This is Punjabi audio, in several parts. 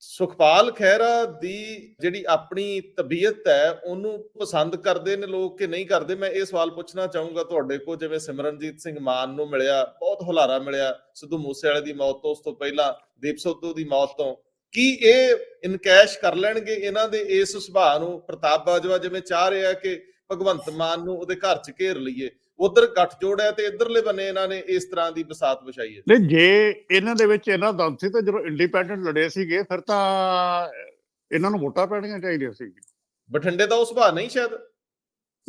ਸੁਖਪਾਲ ਖਹਿਰਾ ਦੀ ਜਿਹੜੀ ਆਪਣੀ ਤਬੀਅਤ ਹੈ, ਉਹਨੂੰ ਪਸੰਦ ਕਰਦੇ ਨੇ ਲੋਕ ਕਿ ਨਹੀਂ ਕਰਦੇ? ਮੈਂ ਇਹ ਸਵਾਲ ਪੁੱਛਣਾ ਚਾਹੂੰਗਾ ਤੁਹਾਡੇ ਕੋਲ, ਜਿਵੇਂ ਸਿਮਰਨਜੀਤ ਸਿੰਘ ਮਾਨ ਨੂੰ ਮਿਲਿਆ, ਬਹੁਤ ਹੁਲਾਰਾ ਮਿਲਿਆ, ਸਿੱਧੂ ਮੂਸੇਵਾਲੇ ਦੀ ਮੌਤ ਤੋਂ, ਉਸ ਤੋਂ ਪਹਿਲਾਂ ਦੀਪ ਸਿੱਧੂ ਦੀ ਮੌਤ ਤੋਂ। ਕੀ ਇਹ ਇਨਕੈਸ਼ ਕਰ ਲੈਣਗੇ ਇਹਨਾਂ ਦੇ ਇਸ ਸੁਭਾਅ ਨੂੰ? ਪ੍ਰਤਾਪ ਬਾਜਵਾ ਜਿਵੇਂ ਚਾਹ ਰਿਹਾ ਕਿ ਭਗਵੰਤ ਮਾਨ ਨੂੰ ਉਹਦੇ ਘਰ 'ਚ ਘੇਰ ਲਈਏ। ਉਧਰ ਗੱਠਜੋੜ ਹੈ ਤੇ ਇਧਰਲੇ ਬੰਨੇ ਇਹਨਾਂ ਨੇ ਇਸ ਤਰ੍ਹਾਂ ਦੀ ਬਸਾਤ ਵਿਛਾਈ ਹੈ। ਨਹੀਂ ਜੇ ਇਹਨਾਂ ਦੇ ਵਿੱਚ ਇਹਨਾਂ ਦਮ ਸੀ ਤਾਂ ਜਦੋਂ ਇੰਡੀਪੈਂਡੈਂਟ ਲੜੇ ਸੀਗੇ ਫਿਰ ਤਾਂ ਇਹਨਾਂ ਨੂੰ ਵੋਟਾਂ ਪੈਣੀਆਂ ਚਾਹੀਦੀਆਂ ਸੀ ਬਠਿੰਡੇ ਦਾ ਉਹ ਸੁਭਾਅ ਨਹੀਂ ਸ਼ਾਇਦ?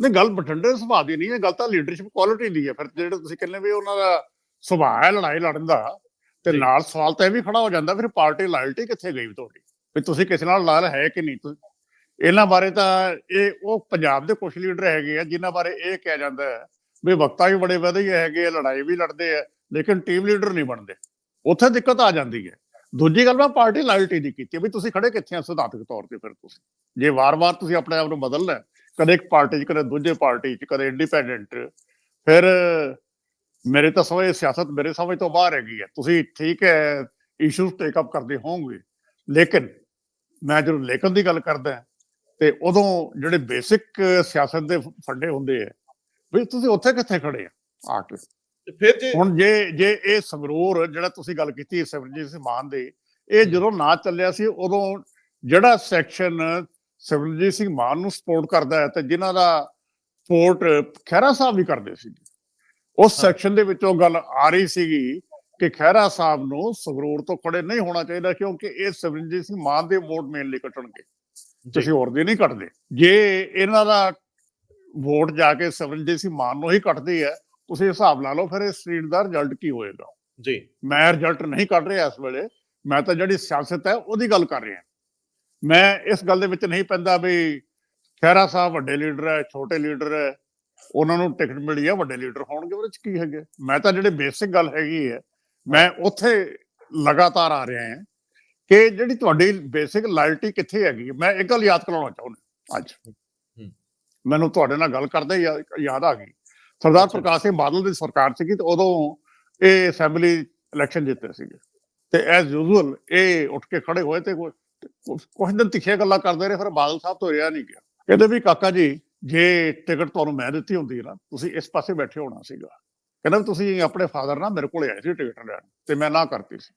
ਨਹੀਂ ਗੱਲ ਬਠਿੰਡੇ ਦੇ ਸੁਭਾਅ ਦੀ ਨਹੀਂ ਹੈ ਗੱਲ ਤਾਂ ਲੀਡਰਸ਼ਿਪ ਕੁਆਲਿਟੀ ਦੀ ਹੈ। ਫਿਰ ਜਿਹੜੇ ਤੁਸੀਂ ਕਹਿੰਦੇ ਵੀ ਉਹਨਾਂ ਦਾ ਸੁਭਾਅ ਹੈ ਲੜਾਈ ਲੜਨ ਦਾ ਤੇ। ਨਾਲ ਸਵਾਲ ਤਾਂ ਇਹ ਵੀ ਖੜਾ ਹੋ ਜਾਂਦਾ ਫਿਰ ਪਾਰਟੀ ਲਾਇਲਟੀ ਕਿੱਥੇ ਗਈ ਤੁਹਾਡੀ? ਵੀ ਤੁਸੀਂ ਕਿਸੇ ਨਾਲ ਲਾਲ ਹੈ ਕਿ ਨਹੀਂ? ਤੁਸੀਂ ਇਹਨਾਂ ਬਾਰੇ ਤਾਂ ਇਹ ਉਹ ਪੰਜਾਬ ਦੇ ਕੁਝ ਲੀਡਰ ਹੈਗੇ ਆ ਜਿਨ੍ਹਾਂ ਬਾਰੇ ਇਹ ਕਿਹਾ ਜਾਂਦਾ ਹੈ ਵੀ ਵਕਤਾ ਵੀ ਬੜੇ ਵਧੀਆ ਹੈਗੇ ਆ, ਲੜਾਈ ਵੀ ਲੜਦੇ ਆ, ਲੇਕਿਨ ਟੀਮ ਲੀਡਰ ਨਹੀਂ ਬਣਦੇ। ਉੱਥੇ ਦਿੱਕਤ ਆ ਜਾਂਦੀ ਹੈ। ਦੂਜੀ ਗੱਲ ਮੈਂ ਪਾਰਟੀ ਲਾਇਲਟੀ ਦੀ ਕੀਤੀ ਵੀ ਤੁਸੀਂ ਖੜੇ ਕਿੱਥੇ ਆ ਸਿਧਾਂਤਕ ਤੌਰ ਤੇ ਫਿਰ ਤੁਸੀਂ। ਜੇ ਵਾਰ-ਵਾਰ ਤੁਸੀਂ ਆਪਣੇ ਆਪ ਨੂੰ ਬਦਲਣਾ ਕਦੇ ਇੱਕ ਪਾਰਟੀ 'ਚ, ਕਦੇ ਦੂਜੇ ਪਾਰਟੀ 'ਚ, ਕਦੇ ਇੰਡੀਪੈਂਡੈਂਟ ਫਿਰ ਮੇਰੇ ਤਾਂ ਸਮਝ ਸਿਆਸਤ ਮੇਰੇ ਸਮਝ ਤੋਂ ਬਾਹਰ ਹੈਗੀ ਹੈ। ਤੁਸੀਂ ਠੀਕ ਹੈ ਇਸ਼ੂਸ ਟੇਕ ਅਪ ਕਰਦੇ ਹੋਵੋਗੇ, ਲੇਕਿਨ ਮੈਂ ਜਦੋਂ ਲੇਖਨ ਦੀ ਗੱਲ ਕਰਦਾ ਤੇ ਉਦੋਂ ਜਿਹੜੇ ਬੇਸਿਕ ਸਿਆਸਤ ਦੇ ਫੰਡੇ ਹੁੰਦੇ ਆ ਵੀ ਤੁਸੀਂ ਉੱਥੇ ਕਿੱਥੇ ਖੜੇ ਆ? ਆ ਕੇ। ਤੇ ਫਿਰ ਜੇ ਹੁਣ ਜੇ ਜੇ ਇਹ ਸੰਗਰੂਰ ਜਿਹੜਾ ਤੁਸੀਂ ਗੱਲ ਕੀਤੀ ਸਿਮਰਜੀਤ ਸਿੰਘ ਮਾਨ ਦੇ ਇਹ ਜਦੋਂ ਨਾ ਚੱਲਿਆ ਸੀ ਉਦੋਂ ਜਿਹੜਾ ਸੈਕਸ਼ਨ ਸਿਮਰਜੀਤ ਸਿੰਘ ਮਾਨ ਨੂੰ ਸਪੋਰਟ ਕਰਦਾ ਹੈ ਤੇ ਜਿਨ੍ਹਾਂ ਦਾ ਸਪੋਰਟ ਖਹਿਰਾ ਸਾਹਿਬ ਵੀ ਕਰਦੇ ਸੀ। ਉਸ। ਸੈਕਸ਼ਨ ਦੇ ਵਿੱਚੋਂ ਗੱਲ ਆ ਰਹੀ ਸੀਗੀ ਕਿ ਖਹਿਰਾ ਸਾਹਿਬ ਨੂੰ ਸੰਗਰੂਰ ਤੋਂ ਖੜੇ ਨਹੀਂ ਹੋਣਾ ਚਾਹੀਦਾ ਕਿਉਂਕਿ ਇਹ ਸਿਮਰਜੀਤ ਸਿੰਘ ਮਾਨ ਦੇ ਵੋਟ ਮੇਨਲੀ ਕੱਟਣਗੇ। ਕਿਸੇ ਹੋਰ ਦੇ ਨਹੀਂ ਕੱਟਦੇ। ਜੇ ਇਹਨਾਂ ਦਾ ਵੋਟ ਜਾ ਕੇ ਸਿਮਰਜੀਤ ਸਿੰਘ ਮਾਨ ਨੂੰ ਹੀ ਕੱਟਦੀ ਹੈ ਤੁਸੀਂ ਹਿਸਾਬ ਲਾ ਲਓ ਫਿਰ ਇਸ ਸੀਟ ਦਾ ਰਿਜ਼ਲਟ ਕੀ ਹੋਏਗਾ? ਜੀ। ਮੈਂ ਰਿਜ਼ਲਟ ਨਹੀਂ ਕੱਢ ਰਿਹਾ ਇਸ ਵੇਲੇ। ਮੈਂ ਤਾਂ ਜਿਹੜੀ ਸਿਆਸਤ ਹੈ ਉਹਦੀ ਗੱਲ ਕਰ ਰਿਹਾ। ਮੈਂ ਇਸ ਗੱਲ ਦੇ ਵਿੱਚ ਨਹੀਂ ਪੈਂਦਾ ਵੀ ਖਹਿਰਾ ਸਾਹਿਬ ਵੱਡੇ ਲੀਡਰ ਹੈ ਛੋਟੇ ਲੀਡਰ ਹੈ। ਉਹਨਾਂ ਨੂੰ ਟਿਕਟ ਮਿਲੀ ਹੈ ਵੱਡੇ ਲੀਡਰ ਹੋਣਗੇ ਉਹਦੇ ਚ ਕੀ ਹੈਗੇ? ਮੈਂ ਤਾਂ ਜਿਹੜੇ ਬੇਸਿਕ ਗੱਲ ਹੈਗੀ ਹੈ ਮੈਂ ਉੱਥੇ ਲਗਾਤਾਰ ਆ ਰਿਹਾ ਹਾਂ ਕਿ ਜਿਹੜੀ ਤੁਹਾਡੀ ਬੇਸਿਕ ਲਾਇਲਟੀ ਕਿੱਥੇ ਹੈਗੀ। ਮੈਂ ਇੱਕ ਗੱਲ ਯਾਦ ਕਰਾਉਣਾ ਚਾਹੁੰਦਾ ਅੱਜ। ਮੈਨੂੰ ਤੁਹਾਡੇ ਨਾਲ ਗੱਲ ਕਰਦੇ ਯਾਦ ਆ ਗਈ। ਸਰਦਾਰ। ਪ੍ਰਕਾਸ਼ ਸਿੰਘ ਬਾਦਲ ਦੀ ਸਰਕਾਰ ਸੀਗੀ ਤੇ ਉਦੋਂ ਇਹ ਅਸੈਂਬਲੀ ਇਲੈਕਸ਼ਨ ਜਿੱਤੇ ਸੀਗੇ। ਤੇ ਐਸ ਯੂਜ਼ੁਅਲ ਇਹ ਉੱਠ ਕੇ ਖੜੇ ਹੋਏ ਤੇ ਕੁ- ਕੁ- ਕੁਛ ਦਿਨ ਤਿੱਖੀਆਂ ਗੱਲਾਂ ਕਰਦੇ ਰਹੇ ਫਿਰ ਬਾਦਲ ਸਾਹਿਬ ਤੋਂ ਰਿਹਾ ਨਹੀਂ ਗਿਆ। ਕਹਿੰਦੇ ਵੀ ਕਾਕਾ ਜੀ ਜੇ ਟਿਕਟ ਤੁਹਾਨੂੰ ਮੈਂ ਦਿੱਤੀ ਹੁੰਦੀ ਨਾ ਤੁਸੀਂ ਇਸ ਪਾਸੇ ਬੈਠੇ ਹੋਣਾ ਸੀਗਾ। ਕਹਿੰਦਾ ਤੁਸੀਂ ਆਪਣੇ ਫਾਦਰ ਨਾਲ ਮੇਰੇ ਕੋਲ ਆਏ ਸੀ ਟਿਕਟ ਲੈਣ ਤੇ ਮੈਂ ਨਾ ਕਰਤੀ ਸੀ।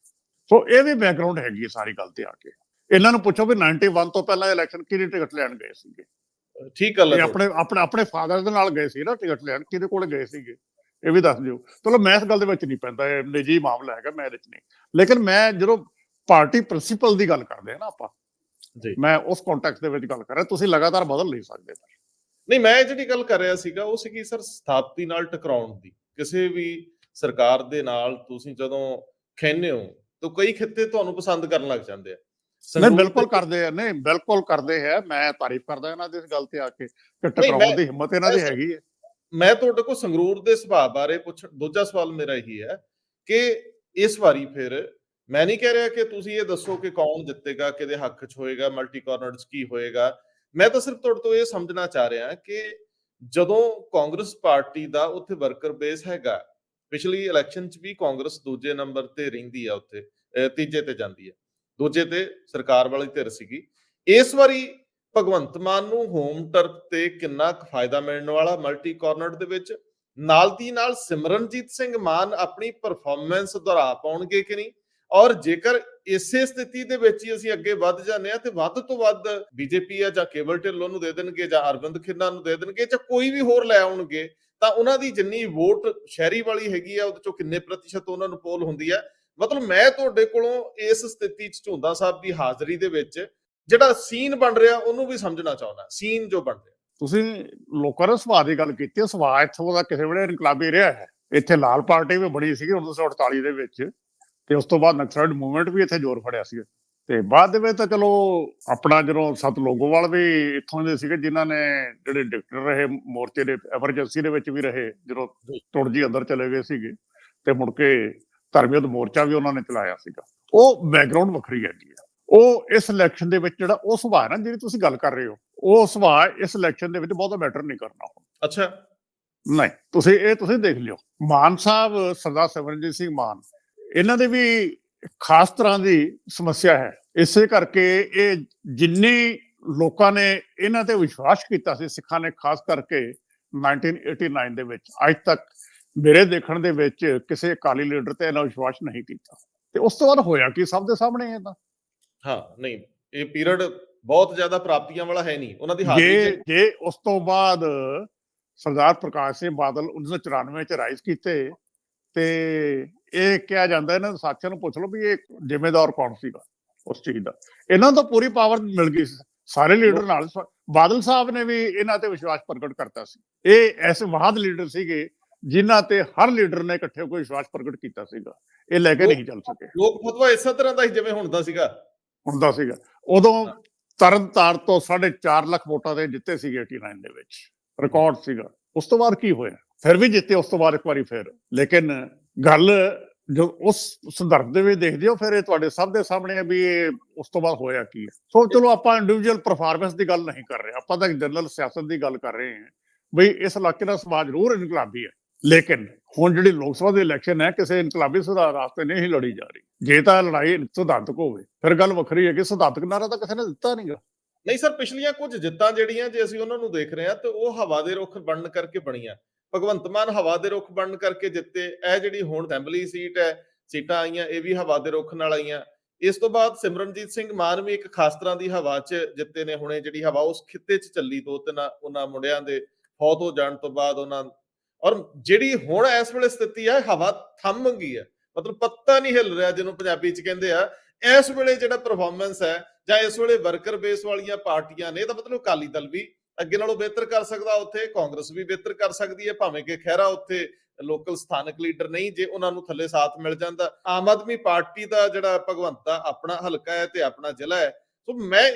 ਸੋ ਇਹ ਵੀ ਬੈਕਗ੍ਰਾਉਂਡ ਹੈਗੀ ਸਾਰੀ ਗੱਲ ਤੇ ਆ ਕੇ। ਇਹਨਾਂ ਨੂੰ ਪੁੱਛੋ ਵੀ 91 ਤੋਂ ਪਹਿਲਾਂ ਇਲੈਕਸ਼ਨ ਕਿਹਦੀ ਟਿਕਟ ਲੈਣ ਗਏ ਸੀਗੇ? ਠੀਕ ਗੱਲ ਹੈ ਆਪਣੇ ਆਪਣੇ ਆਪਣੇ ਫਾਦਰ ਦੇ ਨਾਲ ਗਏ ਸੀ ਨਾ ਟਿਕਟ ਲੈਣ ਕਿਹਦੇ ਕੋਲ ਗਏ ਸੀਗੇ? ਇਹ ਵੀ ਦੱਸ ਦਿਓ। ਚਲੋ ਮੈਂ ਇਸ ਗੱਲ ਦੇ ਵਿੱਚ ਨਹੀਂ ਪੈਂਦਾ ਇਹ ਨਿੱਜੀ ਮਾਮਲਾ ਹੈਗਾ ਮੈਂ ਵਿੱਚ ਨਹੀਂ। ਲੇਕਿਨ ਮੈਂ ਜਦੋਂ ਪਾਰਟੀ ਪ੍ਰਿੰਸੀਪਲ ਦੀ ਗੱਲ ਕਰਦੇ ਆ ਨਾ ਆਪਾਂ ਜੀ। ਮੈਂ ਉਸ ਕੰਟੈਕਸਟ ਦੇ ਵਿੱਚ ਗੱਲ ਕਰ ਰਿਹਾ ਤੁਸੀਂ ਲਗਾਤਾਰ ਬਦਲ ਨਹੀਂ ਸਕਦੇ। ਨਹੀਂ ਮੈਂ ਜਿਹੜੀ ਗੱਲ ਕਰ ਰਿਹਾ ਸੀਗਾ ਉਹ ਸੀਗੀ ਸਰ ਸਥਾਪਤੀ ਨਾਲ ਟਕਰਾਉਣ ਦੀ। ਕਿਸੇ ਵੀ ਸਰਕਾਰ ਦੇ ਨਾਲ ਤੁਸੀਂ ਜਦੋਂ ਖੈਨੇ ਹੋ ਤਾਂ ਕਈ ਖਿੱਤੇ ਤੁਹਾਨੂੰ ਪਸੰਦ ਕਰਨ ਲੱਗ ਜਾਂਦੇ ਆ। ਨਹੀਂ ਬਿਲਕੁਲ ਕਰਦੇ ਆ। ਨਹੀਂ ਬਿਲਕੁਲ ਕਰਦੇ ਹੈ। ਮੈਂ ਤਾਰੀਫ ਕਰਦਾ ਇਹਨਾਂ ਦੀ ਇਸ ਗੱਲ ਤੇ ਆ ਕੇ ਕਿ ਟਕਰਾਉਣ ਦੀ ਹਿੰਮਤ ਇਹਨਾਂ ਦੀ ਹੈਗੀ ਹੈ। ਮੈਂ ਤੁਹਾਡੇ ਕੋਲ ਸੰਗਰੂਰ ਦੇ ਸੁਭਾਅ ਬਾਰੇ ਪੁੱਛ ਦੂਜਾ ਸਵਾਲ ਮੇਰਾ ਇਹੀ ਹੈ ਕਿ ਇਸ ਵਾਰੀ ਫਿਰ ਮੈਂ ਨਹੀਂ ਕਹਿ ਰਿਹਾ ਕਿ ਤੁਸੀਂ ਇਹ ਦੱਸੋ ਕਿ ਕੌਣ ਜਿੱਤੇਗਾ ਕਿਹਦੇ ਹੱਕ 'ਚ ਹੋਏਗਾ ਮਲਟੀ ਕਾਰਨਰ 'ਚ ਕੀ ਹੋਏਗਾ। ਮੈਂ ਤਾਂ ਸਿਰਫ ਤੁਹਾਡੇ ਤੋਂ ਇਹ ਸਮਝਣਾ ਚਾਹ ਰਿਹਾ ਕਿ ਜਦੋਂ ਕਾਂਗਰਸ ਪਾਰਟੀ ਦਾ ਉੱਥੇ ਵਰਕਰ ਬੇਸ ਹੈਗਾ ਪਿਛਲੀ ਇਲੈਕਸ਼ਨ 'ਚ ਵੀ ਕਾਂਗਰਸ ਦੂਜੇ ਨੰਬਰ ਤੇ ਰਹਿੰਦੀ ਆ ਉੱਥੇ ਤੀਜੇ ਤੇ ਜਾਂਦੀ ਹੈ ਦੂਜੇ ਤੇ ਸਰਕਾਰ ਵਾਲੀ ਧਿਰ ਸੀਗੀ। ਇਸ ਵਾਰੀ ਭਗਵੰਤ ਮਾਨ ਨੂੰ ਹੋਮ ਟਰਫ ਤੇ ਕਿੰਨਾ ਕੁ ਫਾਇਦਾ ਮਿਲਣ ਵਾਲਾ ਮਲਟੀ ਕਾਰਨਰ ਦੇ ਵਿੱਚ, ਨਾਲ ਦੀ ਨਾਲ ਸਿਮਰਨਜੀਤ ਸਿੰਘ ਮਾਨ ਆਪਣੀ ਪਰਫਾਰਮੈਂਸ ਦੁਹਰਾ ਪਾਉਣਗੇ ਕਿ ਨਹੀਂ? ਔਰ ਜੇਕਰ ਇਸੇ ਸਥਿਤੀ ਦੇ ਵਿੱਚ ਹੀ ਅਸੀਂ ਅੱਗੇ ਵੱਧ ਜਾਂਦੇ ਆ ਤੇ ਵੱਧ ਤੋਂ ਵੱਧ ਬੀਜੇਪੀ ਆ ਜਾਂ ਕੇਵਲ ਢਿੱਲੋਂ ਨੂੰ ਦੇ ਦੇਣਗੇ ਜਾਂ ਅਰਵਿੰਦ ਖਿੰਨਾ ਨੂੰ ਦੇ ਦੇਣਗੇ ਜਾਂ ਕੋਈ ਵੀ ਹੋਰ ਲੈ ਆਉਣਗੇ, ਤਾਂ ਉਹਨਾਂ ਦੀ ਜਿੰਨੀ ਵੋਟ ਸ਼ਹਿਰੀ ਵਾਲੀ ਹੈਗੀ ਆ, ਉਹਦੇ ਚੋਂ ਕਿੰਨੇ ਪ੍ਰਤੀਸ਼ਤ ਉਹਨਾਂ ਨੂੰ ਪੋਲ ਹੁੰਦੀ ਹੈ ਮਤਲਬ ਮੈਂ ਤੁਹਾਡੇ ਕੋਲੋਂ ਇਸ ਸਥਿਤੀ ਚ ਝੁੰਦਾ ਸਾਹਿਬ ਦੀ ਹਾਜ਼ਰੀ ਦੇ ਵਿੱਚ ਜਿਹੜਾ ਸੀਨ ਬਣ ਰਿਹਾ ਉਹਨੂੰ ਵੀ ਸਮਝਣਾ ਚਾਹੁੰਦਾ ਸੀਨ ਜੋ ਬਣ ਰਿਹਾ। ਤੁਸੀਂ ਲੋਕਾਂ ਦੇ ਸੁਭਾਅ ਦੀ ਗੱਲ ਕੀਤੀ ਸੁਭਾਅ ਇੱਥੋਂ ਦਾ ਕਿਸੇ ਵੇਲੇ ਇਨਕਲਾਬੀ ਰਿਹਾ ਹੈ। ਇੱਥੇ ਲਾਲ ਪਾਰਟੀ ਵੀ ਬੜੀ ਸੀਗੀ 1948 ਦੇ ਵਿੱਚ ਤੇ ਉਸ ਤੋਂ ਬਾਅਦ ਨਕਸਲਡ ਮੂਵਮੈਂਟ ਵੀ ਇੱਥੇ ਜ਼ੋਰ ਫੜਿਆ ਸੀ ਤੇ ਬਾਅਦ ਦੇ ਵਿੱਚ ਤਾਂ ਚਲੋ ਆਪਣਾ ਜਦੋਂ ਸਤ ਲੋਗੋਵਾਲ ਵੀ ਇੱਥੋਂ ਦੇ ਸੀਗੇ ਜਿਨ੍ਹਾਂ ਨੇ ਜਿਹੜੇ ਡਿਕਟਰ ਰਹੇ ਮੋਰਚੇ ਦੇ ਐਮਰਜੈਂਸੀ ਦੇ ਵਿੱਚ ਵੀ ਰਹੇ ਜਦੋਂ ਤੁਰਜੀ ਅੰਦਰ ਚਲੇ ਗਏ ਸੀਗੇ ਤੇ ਮੁੜ ਕੇ ਧਰਮਯੁੱਧ ਮੋਰਚਾ ਵੀ ਉਹਨਾਂ ਨੇ ਚਲਾਇਆ ਸੀਗਾ। ਉਹ ਬੈਕਗ੍ਰਾਉਂਡ ਵੱਖਰੀ ਹੈਗੀ ਆ। ਉਹ ਇਸ ਇਲੈਕਸ਼ਨ ਦੇ ਵਿੱਚ ਜਿਹੜਾ ਉਹ ਸੁਭਾਅ ਨਾ ਜਿਹੜੀ ਤੁਸੀਂ ਗੱਲ ਕਰ ਰਹੇ ਹੋ ਉਹ ਸੁਭਾਅ ਇਸ ਇਲੈਕਸ਼ਨ ਦੇ ਵਿੱਚ ਬਹੁਤਾ ਮੈਟਰ ਨਹੀਂ ਕਰਨਾ ਹੁਣ। ਅੱਛਾ। ਨਹੀਂ ਤੁਸੀਂ ਇਹ ਤੁਸੀਂ ਦੇਖ ਲਿਓ। ਮਾਨ ਸਾਹਿਬ ਸਰਦਾਰ ਸਿਮਰਨਜੀਤ ਸਿੰਘ ਮਾਨ ਇਹਨਾਂ ਦੇ ਵੀ ਖਾਸ ਤਰ੍ਹਾਂ ਦੀ ਸਮੱਸਿਆ ਹੈ। ਇਸੇ ਕਰਕੇ ਇਹ ਜਿੰਨੇ ਲੋਕਾਂ ਨੇ ਇਹਨਾਂ ਤੇ ਵਿਸ਼ਵਾਸ ਕੀਤਾ ਸੀ ਸਿੱਖਾਂ ਨੇ ਖਾਸ ਕਰਕੇ 1989 ਦੇ ਵਿੱਚ ਅੱਜ ਤੱਕ ਮੇਰੇ ਦੇਖਣ ਦੇ ਵਿੱਚ ਕਿਸੇ ਅਕਾਲੀ ਲੀਡਰ ਤੇ ਇਹਨਾਂ ਵਿਸ਼ਵਾਸ ਨਹੀਂ ਕੀਤਾ। ਤੇ ਉਸ ਤੋਂ ਬਾਅਦ ਹੋਇਆ ਕੀ? ਸਭ ਦੇ ਸਾਹਮਣੇ ਹੈ ਤਾਂ। ਹਾਂ ਨਹੀਂ ਇਹ ਪੀਰੀਅਡ ਬਹੁਤ ਜ਼ਿਆਦਾ ਪ੍ਰਾਪਤੀਆਂ ਵਾਲਾ ਹੈ ਨਹੀਂ। ਉਹਨਾਂ ਦੀ ਹਾਜ਼ਰੀ ਜੇ ਜੇ ਉਸ ਤੋਂ ਬਾਅਦ ਸਰਦਾਰ ਪ੍ਰਕਾਸ਼ ਸਿੰਘ ਬਾਦਲ 1994 ਚ ਰਾਈਜ਼ ਕੀਤੇ ਤੇ ਇਹ ਕਿਹਾ ਜਾਂਦਾ ਇਹਨਾਂ ਦੇ ਸਾਥੀਆਂ ਨੂੰ ਪੁੱਛ ਲਓ ਵੀ ਇਹ ਜ਼ਿੰਮੇਦਾਰ ਕੌਣ ਸੀਗਾ ਉਸ ਚੀਜ਼ ਦਾ। ਇਹਨਾਂ ਤਾਂ ਪੂਰੀ ਪਾਵਰ ਮਿਲ ਗਈ ਸੀ। ਸਾਰੇ ਲੀਡਰ ਨਾਲ ਬਾਦਲ ਸਾਹਿਬ ਨੇ ਵੀ ਇਹਨਾਂ ਤੇ ਵਿਸ਼ਵਾਸ ਪ੍ਰਗਟ ਕਰਤਾ ਸੀ। ਇਹ ਐਸੇ ਮਹਾਨ ਲੀਡਰ ਸੀਗੇ ਜਿਨ੍ਹਾਂ ਤੇ ਹਰ ਲੀਡਰ ਨੇ ਇਕੱਠੇ ਹੋ ਕੇ ਵਿਸ਼ਵਾਸ ਪ੍ਰਗਟ ਕੀਤਾ ਸੀਗਾ ਇਹ ਲੈ ਕੇ ਨਹੀਂ ਚੱਲ ਸਕੇ। ਲੋਕ ਫਤਵਾ ਇਸੇ ਤਰ੍ਹਾਂ ਦਾ ਹੀ ਜਿਵੇਂ ਹੁਣ ਦਾ ਸੀਗਾ। ਹੁੰਦਾ ਸੀਗਾ। ਉਦੋਂ ਤਰਨਤਾਰ ਤੋਂ 4.5 ਲੱਖ ਵੋਟਾਂ ਦੇ ਜਿੱਤੇ ਸੀਗੇ 89 ਦੇ ਵਿੱਚ। ਰਿਕਾਰਡ ਸੀਗਾ। ਉਸ ਤੋਂ ਬਾਅਦ ਕੀ ਹੋਇਆ? ਫਿਰ ਵੀ ਜਿੱਤੇ ਉਸ ਤੋਂ ਬਾਅਦ ਇੱਕ ਵਾਰੀ ਫਿਰ। ਲੇਕਿਨ ਗੱਲ ਜੋ ਉਸ ਸੰਦਰਭ ਦੇ ਵਿੱਚ ਦੇਖਦੇ ਹੋ ਫਿਰ ਇਹ ਤੁਹਾਡੇ ਸਭ ਦੇ ਸਾਹਮਣੇ ਹੈ ਵੀ ਇਹ ਉਸ ਤੋਂ ਬਾਅਦ ਹੋਇਆ ਕੀ ਹੈ। ਸੋ ਚਲੋ ਆਪਾਂ ਇੰਡੀਵਿਜੂਅਲ ਪਰਫਾਰਮੈਂਸ ਦੀ ਗੱਲ ਨਹੀਂ ਕਰ ਰਹੇ। ਆਪਾਂ ਤਾਂ ਜਨਰਲ ਸਿਆਸਤ ਦੀ ਗੱਲ ਕਰ ਰਹੇ ਹਾਂ। ਬਈ ਇਸ ਇਲਾਕੇ ਦਾ ਸਮਾਜ ਜ਼ਰੂਰ ਇਨਕਲਾਬੀ ਹੈ। ਲੇਕਿਨ ਹੁਣ ਜਿਹੜੀ ਲੋਕ ਸਭਾ ਦੀ ਇਲੈਕਸ਼ਨ ਹੈ, ਕਿਸੇ ਇਨਕਲਾਬੀ ਸੁਧਾਰ ਵਾਸਤੇ ਨਹੀਂ ਲੜੀ ਜਾ ਰਹੀ। ਜੇ ਤਾਂ ਲੜਾਈ ਸਿਧਾਂਤਕ ਹੋਵੇ, ਫਿਰ ਗੱਲ ਵੱਖਰੀ ਹੈ ਕਿ ਸਿਧਾਂਤਕ ਨਾਰਾ ਤਾਂ ਕਿਸੇ ਨੇ ਦਿੱਤਾ ਨਹੀਂਗਾ। ਨਹੀਂ ਸਰ, ਪਿਛਲੀਆਂ ਕੁਝ ਜਿੱਤਾਂ ਜਿਹੜੀਆਂ ਜੇ ਅਸੀਂ ਉਹਨਾਂ ਨੂੰ ਦੇਖ ਰਹੇ ਹਾਂ, ਤੇ ਉਹ ਹਵਾ ਦੇ ਰੁੱਖ ਬਣਨ ਕਰਕੇ ਬਣੀਆਂ। ਭਗਵੰਤ ਮਾਨ ਹਵਾ ਦੇ ਰੁੱਖ ਬਣਨ ਕਰਕੇ ਜਿੱਤੇ। ਇਹ ਜਿਹੜੀ ਹੁਣ ਅਸੈਂਬਲੀ ਸੀਟ ਹੈ, ਸੀਟਾਂ ਆਈਆਂ, ਇਹ ਵੀ ਹਵਾ ਦੇ ਰੁੱਖ ਨਾਲ ਆਈਆਂ। ਇਸ ਤੋਂ ਬਾਅਦ ਸਿਮਰਨਜੀਤ ਸਿੰਘ ਮਾਨ ਵੀ ਇੱਕ ਖਾਸ ਤਰ੍ਹਾਂ ਦੀ ਹਵਾ 'ਚ ਜਿੱਤੇ ਨੇ। ਹੁਣੇ ਜਿਹੜੀ ਹਵਾ ਉਸ ਖਿੱਤੇ 'ਚ ਚੱਲੀ, ਦੋ ਤਿੰਨ ਉਹਨਾਂ ਮੁੰਡਿਆਂ ਦੇ, ਫੌਤ ਹੋ ਜਾਣ ਤੋਂ ਬਾਅਦ ਉਹਨਾਂ ਔਰ ਜਿਹੜੀ ਹੁਣ ਇਸ ਵੇਲੇ ਸਥਿਤੀ ਹੈ ਹਵਾ ਥੰਮ ਗਈ ਹੈ ਮਤਲਬ ਪੱਤਾ ਨਹੀਂ ਹਿੱਲ ਰਿਹਾ ਜਿਹਨੂੰ ਪੰਜਾਬੀ 'ਚ ਕਹਿੰਦੇ ਆ। ਇਸ ਵੇਲੇ ਜਿਹੜਾ ਪਰਫਾਰਮੈਂਸ ਹੈ, ਜਾਂ ਇਸ ਵੇਲੇ ਵਰਕਰ ਬੇਸ ਵਾਲੀਆਂ ਪਾਰਟੀਆਂ ਨੇ, ਤਾਂ ਮਤਲਬ ਅਕਾਲੀ ਦਲ ਵੀ ਅੱਗੇ ਨਾਲੋਂ ਬਿਹਤਰ ਕਰ ਸਕਦਾ ਉੱਥੇ, ਕਾਂਗਰਸ ਵੀ ਬਿਹਤਰ ਕਰ ਸਕਦੀ ਹੈ, ਭਾਵੇਂ ਕਿ ਖਹਿਰਾ ਉੱਥੇ ਲੋਕਲ ਸਥਾਨਕ ਲੀਡਰ ਨਹੀਂ, ਜੇ ਉਹਨਾਂ ਨੂੰ ਥੱਲੇ ਸਾਥ ਮਿਲ ਜਾਂਦਾ। ਆਮ ਆਦਮੀ ਪਾਰਟੀ ਦਾ ਜਿਹੜਾ ਭਗਵੰਤ ਆਪਣਾ ਹਲਕਾ ਹੈ ਤੇ ਆਪਣਾ ਜ਼ਿਲ੍ਹਾ ਹੈ। ਸੋ ਮੈਂ,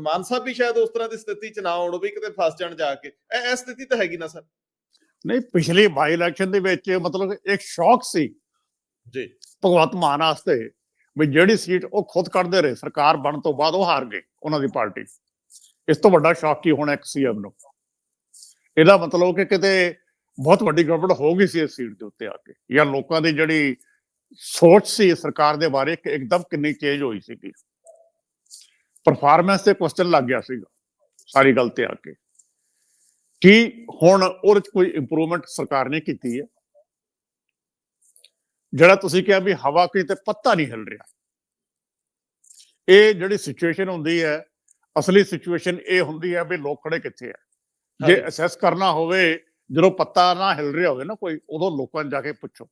ਮਾਨ ਸਾਹਿਬ ਵੀ ਸ਼ਾਇਦ ਉਸ ਤਰ੍ਹਾਂ ਦੀ ਸਥਿਤੀ ਚ ਨਾ ਆਉਣ ਵੀ ਕਿਤੇ ਫਸ ਜਾਣ ਜਾ ਕੇ। ਇਹ ਸਥਿਤੀ ਤਾਂ ਹੈਗੀ ਨਾ, ਸਰ? ਨਹੀਂ ਪਿਛਲੀ ਬਾਈ ਇਲੈਕਸ਼ਨ ਦੇ ਵਿੱਚ ਮਤਲਬ ਇੱਕ ਸ਼ੌਕ ਸੀ ਜੀ। ਭਗਵੰਤ ਮਾਨ ਵਾਸਤੇ ਵੀ ਜਿਹੜੀ ਸੀਟ ਉਹ ਖੁਦ ਕੱਢਦੇ ਰਹੇ ਸਰਕਾਰ ਬਣਨ ਤੋਂ ਬਾਅਦ ਉਹ ਹਾਰ ਗਏ ਉਹਨਾਂ ਦੀ ਪਾਰਟੀ। ਇਸ ਤੋਂ ਵੱਡਾ ਸ਼ੌਕ ਕੀ ਹੋਣਾ ਇੱਕ ਸੀਐਮ ਨੂੰ? ਇਹਦਾ ਮਤਲਬ ਕਿ ਕਿਤੇ ਬਹੁਤ ਵੱਡੀ ਗੜਬੜ ਹੋ ਗਈ ਸੀ ਇਸ ਸੀਟ ਦੇ ਉੱਤੇ ਆ ਕੇ ਜਾਂ ਲੋਕਾਂ ਦੀ ਜਿਹੜੀ ਸੋਚ ਸੀ ਸਰਕਾਰ ਦੇ ਬਾਰੇ ਇੱਕਦਮ ਕਿੰਨੀ ਚੇਂਜ ਹੋਈ ਸੀਗੀ। ਪਰਫਾਰਮੈਂਸ ਤੇ ਕੁਐਸਚਨ ਲੱਗ ਗਿਆ ਸੀਗਾ ਸਾਰੀ ਗੱਲ ਤੇ ਆ ਕੇ। ਕੀ ਹੁਣ ਉਹਦੇ ਚ ਕੋਈ ਇੰਪਰੂਵਮੈਂਟ ਸਰਕਾਰ ਨੇ ਕੀਤੀ ਹੈ? ਜਿਹੜਾ ਤੁਸੀਂ ਕਿਹਾ ਵੀ ਹਵਾ ਕੋਈ ਤੇ ਪੱਤਾ ਨਹੀਂ ਹਿਲ ਰਿਹਾ। ਇਹ ਜਿਹੜੀ ਸਿਚੁਏਸ਼ਨ ਹੁੰਦੀ ਹੈ ਅਸਲੀ ਸਿਚੁਏਸ਼ਨ ਇਹ ਹੁੰਦੀ ਹੈ ਵੀ ਲੋਕ ਖੜੇ ਕਿੱਥੇ ਆ? ਜੇ। ਅਸੈਸ ਕਰਨਾ ਹੋਵੇ ਜਦੋਂ ਪੱਤਾ ਨਾ ਹਿਲ ਰਿਹਾ ਹੋਵੇ ਨਾ ਕੋਈ ਉਦੋਂ ਲੋਕਾਂ ਨੂੰ ਜਾ ਕੇ ਪੁੱਛੋ।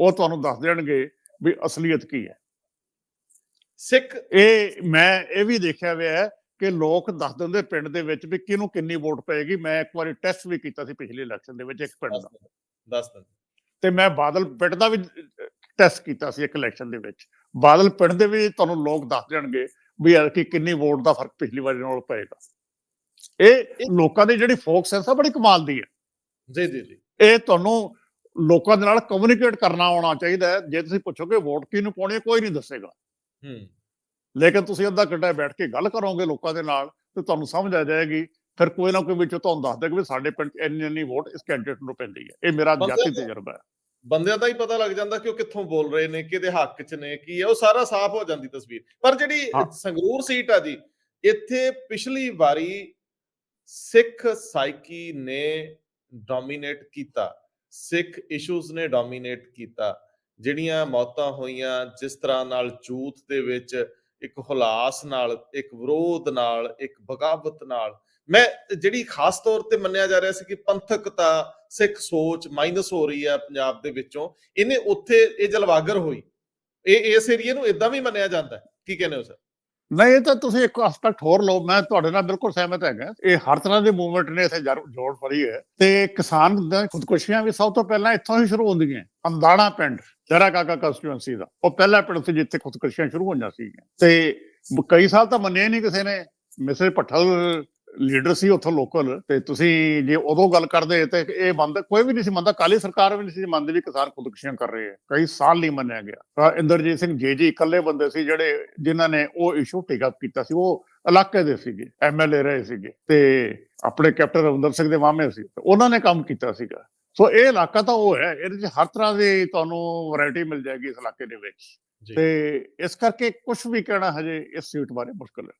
ਉਹ ਤੁਹਾਨੂੰ ਦੱਸ ਦੇਣਗੇ ਵੀ ਅਸਲੀਅਤ ਕੀ ਹੈ। ਸਿੱਖ ਇਹ ਮੈਂ ਇਹ ਵੀ ਦੇਖਿਆ ਹੋਇਆ ਹੈ ਕਿ ਲੋਕ ਦੱਸ ਦਿੰਦੇ ਪਿੰਡ ਦੇ ਵਿੱਚ ਵੀ ਕਿਹਨੂੰ ਕਿੰਨੀ ਵੋਟ ਪਏਗੀ। ਮੈਂ ਇੱਕ ਵਾਰੀ ਟੈਸਟ ਵੀ ਕੀਤਾ ਸੀ ਪਿਛਲੇ ਇਲੈਕਸ਼ਨ ਦੇ ਵਿੱਚ ਇੱਕ ਪਿੰਡ ਦਾ। ਦੱਸ ਦਿਨ ਤੇ ਮੈਂ ਬਾਦਲ ਪਿੰਡ ਦਾ ਵੀ ਟੈਸਟ ਕੀਤਾ ਸੀ ਇੱਕ ਇਲੈਕਸ਼ਨ ਦੇ ਵਿੱਚ। ਬਾਦਲ ਪਿੰਡ ਦੇ ਵੀ ਤੁਹਾਨੂੰ ਲੋਕ ਦੱਸ ਦੇਣਗੇ ਵੀ ਕਿ ਕਿੰਨੀ ਵੋਟ ਦਾ ਫ਼ਰਕ ਪਿਛਲੀ ਵਾਰੀ ਨਾਲੋਂ ਪਏਗਾ। ਇਹ ਲੋਕਾਂ ਦੀ ਜਿਹੜੀ ਫੋਕ ਸੈਂਸ ਆ ਬੜੀ ਕਮਾਲ ਦੀ ਹੈ। ਜੀ ਜੀ ਜੀ। ਇਹ ਤੁਹਾਨੂੰ ਲੋਕਾਂ ਦੇ ਨਾਲ ਕਮਿਊਨੀਕੇਟ ਕਰਨਾ ਆਉਣਾ ਚਾਹੀਦਾ ਜੇ ਤੁਸੀਂ ਪੁੱਛੋਗੇ ਵੋਟ ਕਿਹਨੂੰ ਪਾਉਣੀ ਹੈ ਕੋਈ ਨਹੀਂ ਦੱਸੇਗਾ। ਹੂੰ। ਲੇਕਿਨ ਤੁਸੀਂ ਅੱਧਾ ਘੰਟਾ ਬੈਠ ਕੇ ਗੱਲ ਕਰੋਗੇ ਲੋਕਾਂ ਦੇ ਨਾਲ ਤੇ ਤੁਹਾਨੂੰ ਸਮਝ ਆ ਜਾਏਗੀ। ਫਿਰ ਕੋਈ ਨਾ ਕੋਈ ਵਿੱਚੋਂ ਤੁਹਾਨੂੰ ਦੱਸ ਦੇਗਾ ਵੀ ਸਾਡੇ ਪਿੰਡ ਇੰਨੀ ਇੰਨੀ ਵੋਟ ਇਸ ਕੈਂਡੀਡੇਟ ਨੂੰ ਪੈਂਦੀ ਹੈ। ਇਹ ਮੇਰਾ ਜਾਤੀ ਤਜਰਬਾ ਹੈ। ਬੰਦਿਆਂ ਦਾ ਹੀ ਪਤਾ ਲੱਗ ਜਾਂਦਾ ਕਿ ਉਹ ਕਿੱਥੋਂ ਬੋਲ ਰਹੇ ਨੇ ਕਿਹਦੇ ਹੱਕ 'ਚ ਨੇ ਕੀ ਹੈ ਉਹ ਸਾਰਾ ਸਾਫ਼ ਹੋ ਜਾਂਦੀ ਤਸਵੀਰ। ਪਰ ਜਿਹੜੀ। ਸੰਗਰੂਰ ਸੀਟ ਆ ਜੀ ਇੱਥੇ ਪਿਛਲੀ ਵਾਰੀ ਸਿੱਖ ਸਾਈਕੀ ਨੇ ਡੋਮੀਨੇਟ ਕੀਤਾ। ਸਿੱਖ ਇਸ਼ੂਜ਼ ਨੇ ਡੋਮੀਨੇਟ ਕੀਤਾ। ਜਿਹੜੀਆਂ ਮੌਤਾਂ ਹੋਈਆਂ ਜਿਸ ਤਰ੍ਹਾਂ ਨਾਲ ਜੂਥ ਦੇ ਵਿੱਚ ਇੱਕ ਹੁਲਾਸ ਨਾਲ, ਇੱਕ ਵਿਰੋਧ ਨਾਲ, ਇੱਕ ਬਗਾਵਤ ਨਾਲ। ਮੈਂ ਜਿਹੜੀ ਖਾਸ ਤੌਰ ਤੇ ਮੰਨਿਆ ਜਾ ਰਿਹਾ ਸੀ ਕਿ ਪੰਥਕਤਾ ਸਿੱਖ ਸੋਚ ਮਾਈਨਸ ਹੋ ਰਹੀ ਹੈ ਪੰਜਾਬ ਦੇ ਵਿੱਚੋਂ, ਇਹਨੇ ਉੱਥੇ ਇਹ ਜਲਵਾਗਰ ਹੋਈ। ਇਹ, ਇਸ ਏਰੀਏ ਨੂੰ ਇਦਾਂ ਵੀ ਮੰਨਿਆ ਜਾਂਦਾ ਕੀ ਕਹਿੰਦੇ ਹੋ, ਸਰ? ਨਹੀਂ, ਇਹ ਤਾਂ ਤੁਸੀਂ ਇੱਕ ਐਸਪੈਕਟ ਹੋਰ ਲਓ, ਮੈਂ ਤੁਹਾਡੇ ਨਾਲ ਬਿਲਕੁਲ ਸਹਿਮਤ ਹੈਗਾ। ਇਹ ਹਰ ਤਰ੍ਹਾਂ ਦੇ ਮੂਵਮੈਂਟ ਨੇ ਇੱਥੇ ਜਰ- ਜੋੜ ਫੜੀ ਹੈ। ਤੇ ਕਿਸਾਨ ਖੁਦਕੁਸ਼ੀਆਂ ਵੀ ਸਭ ਤੋਂ ਪਹਿਲਾਂ ਇੱਥੋਂ ਹੀ ਸ਼ੁਰੂ ਹੁੰਦੀਆਂ। ਅੰਦਾਣਾ ਪਿੰਡ। ਜਰਾ ਕਾਕਾ ਕੰਸਟੀਟੂਐਂਸੀ ਦਾ। ਉਹ ਪਹਿਲਾ ਪਿੰਡ ਸੀ ਜਿੱਥੇ ਖੁਦਕੁਸ਼ੀਆਂ ਸ਼ੁਰੂ ਹੋਈਆਂ ਸੀਗੀਆਂ। ਤੇ ਕਈ ਸਾਲ ਤਾਂ ਮੰਨਿਆ ਨਹੀਂ ਕਿਸੇ ਨੇ। ਮਿਸਰ ਭੱਠਲ ਲੀਡਰ ਸੀ ਉੱਥੋਂ ਲੋਕਲ ਤੇ ਤੁਸੀਂ ਜੇ ਉਦੋਂ ਗੱਲ ਕਰਦੇ ਤੇ ਇਹ ਮੰਨਦਾ ਕੋਈ ਵੀ ਨਹੀਂ ਸੀ ਮੰਨਦਾ। ਕਾਲੀ ਸਰਕਾਰ ਵੀ ਨਹੀਂ ਸੀ ਮੰਨਦੀ ਵੀ ਕਿਸਾਨ ਖੁਦਕੁਸ਼ੀਆਂ ਕਰ ਰਹੇ ਹੈ ਕਈ ਸਾਲ ਨਹੀਂ ਮੰਨਿਆ ਗਿਆ। ਇੰਦਰਜੀਤ ਸਿੰਘ ਜੇਜੀ ਇਕੱਲੇ ਬੰਦੇ ਸੀ ਜਿਹੜੇ ਜਿਨ੍ਹਾਂ ਨੇ ਉਹ ਇਸ਼ੂ ਟੇਕ ਅਪ ਕੀਤਾ ਸੀ। ਉਹ ਇਲਾਕੇ ਦੇ ਸੀਗੇ ਐਮਐਲਏ ਰਹੇ ਸੀਗੇ। ਤੇ ਆਪਣੇ ਕੈਪਟਨ ਰਵਿੰਦਰ ਸਿੰਘ ਦੇ ਮਾਮੇ ਸੀ। ਉਹਨਾਂ ਨੇ ਕੰਮ ਕੀਤਾ ਸੀਗਾ। ਸੋ ਇਹ ਇਲਾਕਾ ਤਾਂ ਉਹ ਹੈ ਇਹਦੇ ਵਿੱਚ ਹਰ ਤਰ੍ਹਾਂ ਦੀ ਤੁਹਾਨੂੰ ਵੈਰਾਈਟੀ ਮਿਲ ਜਾਏਗੀ ਇਸ ਇਲਾਕੇ ਦੇ ਵਿੱਚ। ਤੇ ਇਸ ਕਰਕੇ ਕੁਝ ਵੀ ਕਹਿਣਾ ਹਜੇ ਇਸ ਸੀਟ ਬਾਰੇ ਮੁਸ਼ਕਲ ਹੈ